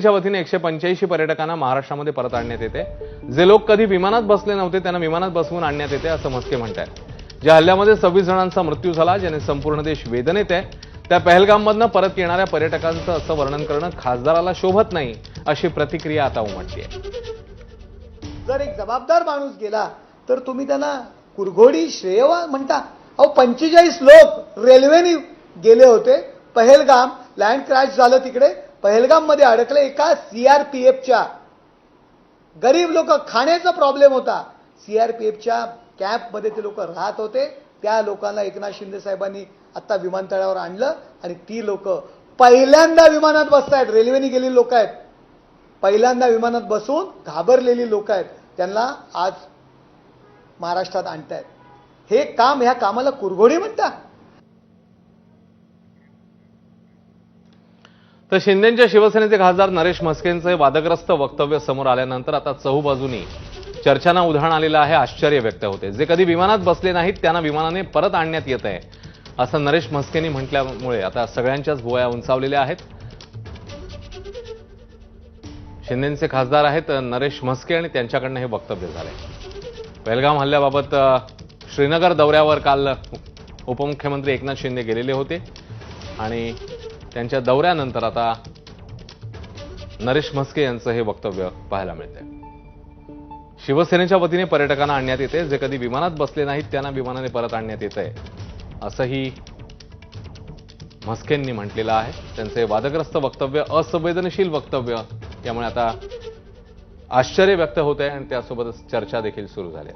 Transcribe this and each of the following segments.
च्या वतीने एकशे पंच्याऐंशी पर्यटकांना महाराष्ट्रामध्ये परत आणण्यात येते. जे लोक कधी विमानात बसले नव्हते त्यांना विमानात बसवून आणण्यात येते असं समजते म्हणत आहे ज्या हल्ल्यामध्ये सव्वीस जणांचा मृत्यू झाला ज्याने संपूर्ण देश वेदनेत आहे त्या पहलगाममधनं परत येणाऱ्या पर्यटकांचं असं वर्णन करणं खासदाराला शोभत नाही अशी प्रतिक्रिया आता उमटली आहे. जर एक जबाबदार माणूस गेला तर तुम्ही त्यांना कुरघोडी श्रेयवा म्हणता. अहो पंचेचाळीस लोक रेल्वेने गेले होते पहलगाम लँड क्रॅश झालं तिकडे पहलगाममध्ये अडकले एका एफच्या गरीब लोक खाण्याचा प्रॉब्लेम होता. सी आर पी एफच्या कॅम्पमध्ये ते लोक राहत होते. त्या लोकांना एकनाथ शिंदे साहेबांनी आत्ता विमानतळावर आणलं आणि ती लोक पहिल्यांदा विमानात बसत आहेत रेल्वेने गेलेली लोक आहेत. पहिल्यांदा विमानात बसून घाबरलेली लोक आहेत. त्यांना आज महाराष्ट्रात आणतायत. हे काम ह्या कामाला कुरघोडी म्हणता. तर शिंदेच्या शिवसेनेचे खासदार नरेश म्हस्केंचे वादग्रस्त वक्तव्य समोर आल्यानंतर आता चहूबाजूनी चर्चांना उधाण आलेलं आहे आश्चर्य व्यक्त होते. जे कधी विमानात बसले नाहीत त्यांना विमानाने परत आणण्यात येत आहे असं नरेश म्हस्केंनी म्हटल्यामुळे आता सगळ्यांच्याच भुवया उंचावलेल्या आहेत. शिंदेचे खासदार आहेत नरेश म्हस्के आणि त्यांच्याकडनं हे वक्तव्य झालंय. पहलगाम हल्ल्याबाबत श्रीनगर दौऱ्यावर काल उपमुख्यमंत्री एकनाथ शिंदे गेलेले होते आणि त्यांच्या दौऱ्यानंतर आता नरेश म्हस्के यांचं हे वक्तव्य पाहायला मिळतंय. शिवसेनेच्या वतीने पर्यटकांना आणण्यात येते जे कधी विमानात बसले नाहीत त्यांना विमानाने परत आणण्यात येत आहे असंही म्हस्केंनी म्हटलेलं आहे. त्यांचे वादग्रस्त वक्तव्य असंवेदनशील वक्तव्य त्यामुळे आता आश्चर्य व्यक्त होत आहे आणि त्यासोबतच चर्चा देखील सुरू झाल्या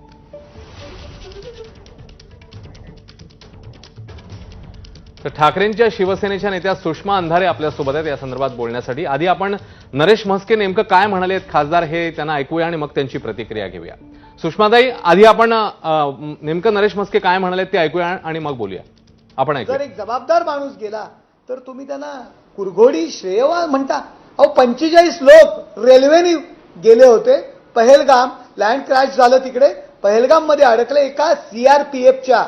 तर ठाकरेंच्या शिवसेनेच्या नेत्या सुषमा अंधारे आपल्यासोबत आहेत या संदर्भात बोलण्यासाठी. आधी आपण नरेश म्हस्के नेमकं काय म्हणाले आहेत खासदार हे त्यांना ऐकूया आणि मग त्यांची प्रतिक्रिया घेऊया. सुषमाताई आधी आपण नेमकं नरेश म्हस्के काय म्हणाले ते ऐकूया आणि मग बोलूया. आपण जर एक जबाबदार माणूस गेला तर तुम्ही त्यांना कुरघोडी श्रेयवा म्हणता. अहो पंचेचाळीस लोक रेल्वेने गेले होते पहेलगाम लँड क्रॅश झालं तिकडे पहेलगाममध्ये अडकले एका सीआरपीएफच्या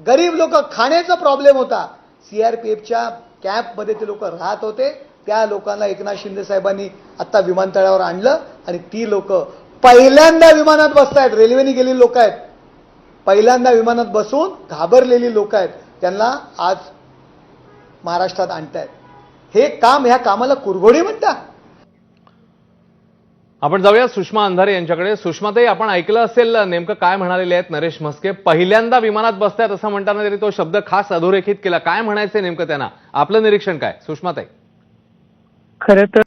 गरीब लोक खाण्याचा प्रॉब्लेम होता. सीआरपीएफच्या कॅम्पमध्ये ते लोक राहत होते. त्या लोकांना एकनाथ शिंदे साहेबांनी आत्ता विमानतळावर आणलं आणि ती लोक पहिल्यांदा विमानात बसतायत. रेल्वेने गेलेली लोक आहेत. पहिल्यांदा विमानात बसून घाबरलेली लोक आहेत. त्यांना आज महाराष्ट्रात आणतायत. हे काम ह्या कामाला कुरघोडी म्हणता आपण जाऊया सुषमा अंधारे यांच्याकडे. सुषमाताई आपण ऐकलं असेल नेमकं काय म्हणालेले आहेत नरेश म्हस्के? पहिल्यांदा विमानात बसतायत असं म्हणताना तरी तो शब्द खास अधोरेखित केला. काय म्हणायचंय नेमकं त्यांना? आपलं निरीक्षण काय? सुषमाताई. खरं तर